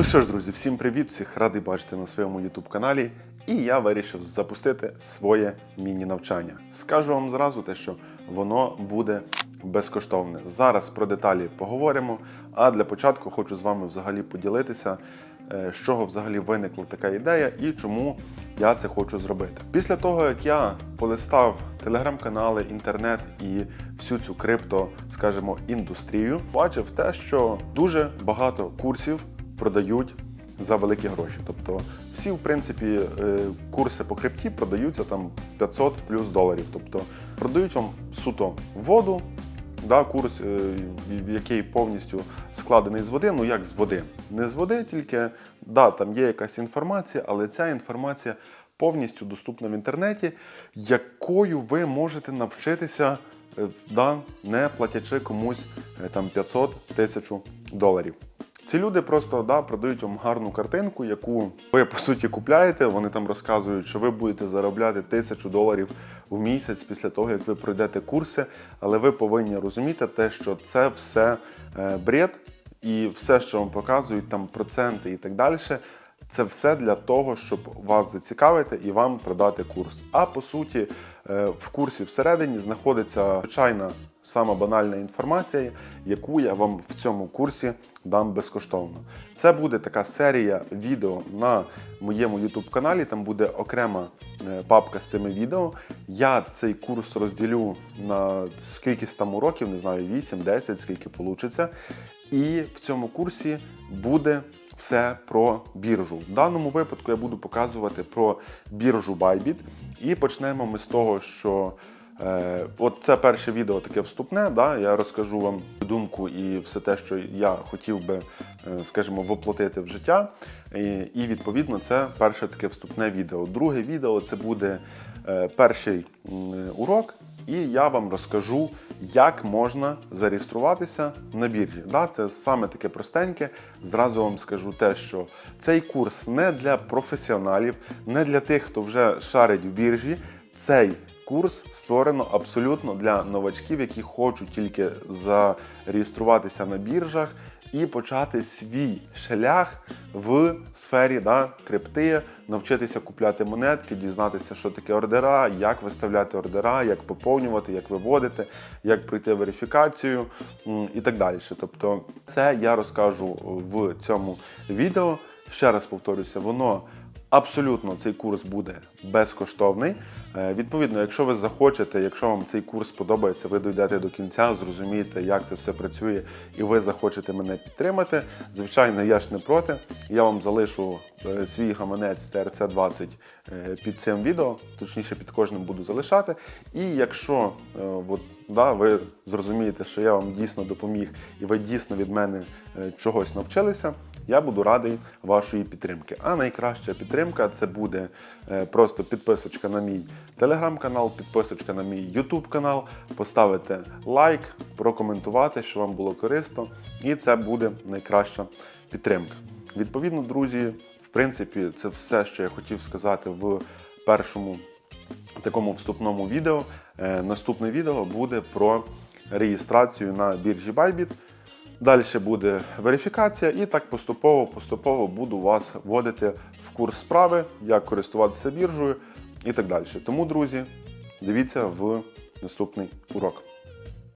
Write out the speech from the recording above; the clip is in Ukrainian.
Ну що ж, друзі, всім привіт! Всіх радий бачити на своєму YouTube каналі. І я вирішив запустити своє міні-навчання. Скажу вам зразу те, що воно буде безкоштовне. Зараз про деталі поговоримо. А для початку хочу з вами взагалі поділитися, е, з чого взагалі виникла така ідея і чому я це хочу зробити. Після того, як я полистав телеграм-канали, інтернет і всю цю крипто, скажімо, індустрію, бачив те, що дуже багато курсів продають за великі гроші. Тобто всі, в принципі, е, курси по крипті продаються там 500 плюс доларів. Тобто продають вам суто воду, да, курс, е, який повністю складений з води. Ну як з води? Не з води, тільки да, там є якась інформація, але ця інформація повністю доступна в інтернеті, якою ви можете навчитися, е, да, не платячи комусь там 500 тисячу доларів. Ці люди просто да, продають вам гарну картинку, яку ви по суті купляєте. Вони там розказують, що ви будете заробляти тисячу доларів в місяць після того, як ви пройдете курси. Але ви повинні розуміти те, що це все е, бред, і все, що вам показують, там проценти і так далі. Це все для того, щоб вас зацікавити і вам продати курс. А по суті, е, в курсі всередині знаходиться звичайна сама банальна інформація, яку я вам в цьому курсі дам безкоштовно. Це буде така серія відео на моєму YouTube каналі. Там буде окрема е, папка з цими відео. Я цей курс розділю на скільки там уроків, не знаю, 8-10, скільки вийде. І в цьому курсі буде все про біржу. В даному випадку я буду показувати про біржу Bybit. І почнемо ми з того, що е, от це перше відео таке вступне. Да? Я розкажу вам думку і все те, що я хотів би, е, скажімо, воплотити в життя. І, і відповідно це перше таке вступне відео. Друге відео це буде е, перший м, урок, і я вам розкажу, як можна зареєструватися на біржі. Да, це саме таке простеньке. Зразу вам скажу те, що цей курс не для професіоналів, не для тих, хто вже шарить в біржі. Цей курс створено абсолютно для новачків, які хочуть тільки зареєструватися на біржах і почати свій шлях в сфері да, крипти, навчитися купляти монетки, дізнатися, що таке ордера, як виставляти ордера, як поповнювати, як виводити, як пройти верифікацію і так далі. Тобто, це я розкажу в цьому відео. Ще раз повторюся, воно Абсолютно цей курс буде безкоштовний. Е, Відповідно, якщо ви захочете, якщо вам цей курс сподобається, ви дійдете до кінця, зрозумієте, як це все працює, і ви захочете мене підтримати. Звичайно, я ж не проти. Я вам залишу е, свій гаманець TRC20 е, під цим відео, точніше під кожним буду залишати. І якщо от, да, ви зрозумієте, що я вам дійсно допоміг і ви дійсно від мене чогось навчилися, я буду радий вашої підтримки. А найкраща підтримка це буде е, просто підписочка на мій телеграм-канал, підписочка на мій ютуб канал, поставити лайк, прокоментувати, що вам було корисно, і це буде найкраща підтримка. Відповідно, друзі, в принципі, це все, що я хотів сказати в першому такому вступному відео. Е, Наступне відео буде про реєстрацію на біржі Bybit. Далі буде верифікація, і так поступово-поступово буду вас вводити в курс справи, як користуватися біржею і так далі. Тому, друзі, дивіться в наступний урок.